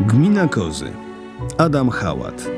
Gmina Kozy. Adam Hałat.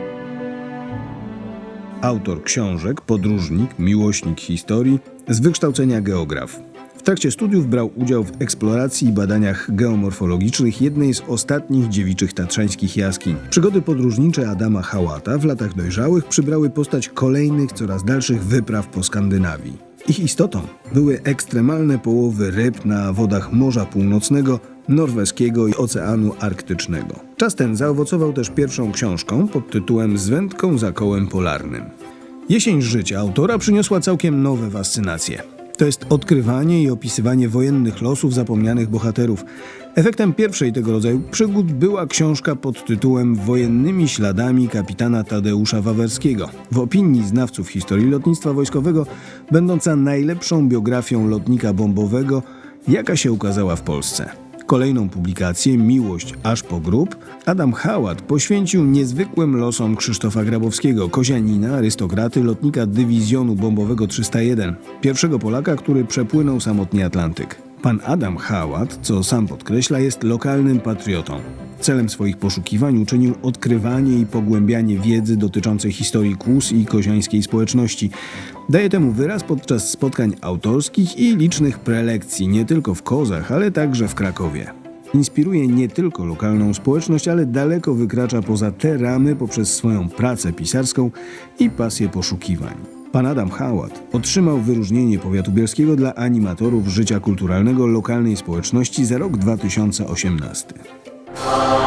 Autor książek, podróżnik, miłośnik historii, z wykształcenia geograf. W trakcie studiów brał udział w eksploracji i badaniach geomorfologicznych jednej z ostatnich dziewiczych tatrzańskich jaskiń. Przygody podróżnicze Adama Hałata w latach dojrzałych przybrały postać kolejnych, coraz dalszych wypraw po Skandynawii. Ich istotą były ekstremalne połowy ryb na wodach Morza Północnego, Norweskiego i Oceanu Arktycznego. Czas ten zaowocował też pierwszą książką pod tytułem Z wędką za kołem polarnym. Jesień życia autora przyniosła całkiem nowe fascynacje. To jest odkrywanie i opisywanie wojennych losów zapomnianych bohaterów. Efektem pierwszej tego rodzaju przygód była książka pod tytułem Wojennymi śladami kapitana Tadeusza Wawerskiego. W opinii znawców historii lotnictwa wojskowego, będąca najlepszą biografią lotnika bombowego, jaka się ukazała w Polsce. Kolejną publikację, Miłość aż po grób, Adam Hałat poświęcił niezwykłym losom Krzysztofa Grabowskiego, kozianina, arystokraty, lotnika dywizjonu bombowego 301, pierwszego Polaka, który przepłynął samotnie Atlantyk. Pan Adam Hałat, co sam podkreśla, jest lokalnym patriotą. Celem swoich poszukiwań uczynił odkrywanie i pogłębianie wiedzy dotyczącej historii Kłus i koziańskiej społeczności. Daje temu wyraz podczas spotkań autorskich i licznych prelekcji nie tylko w Kozach, ale także w Krakowie. Inspiruje nie tylko lokalną społeczność, ale daleko wykracza poza te ramy poprzez swoją pracę pisarską i pasję poszukiwań. Pan Adam Hałat otrzymał wyróżnienie powiatu bielskiego dla animatorów życia kulturalnego lokalnej społeczności za rok 2018. 아.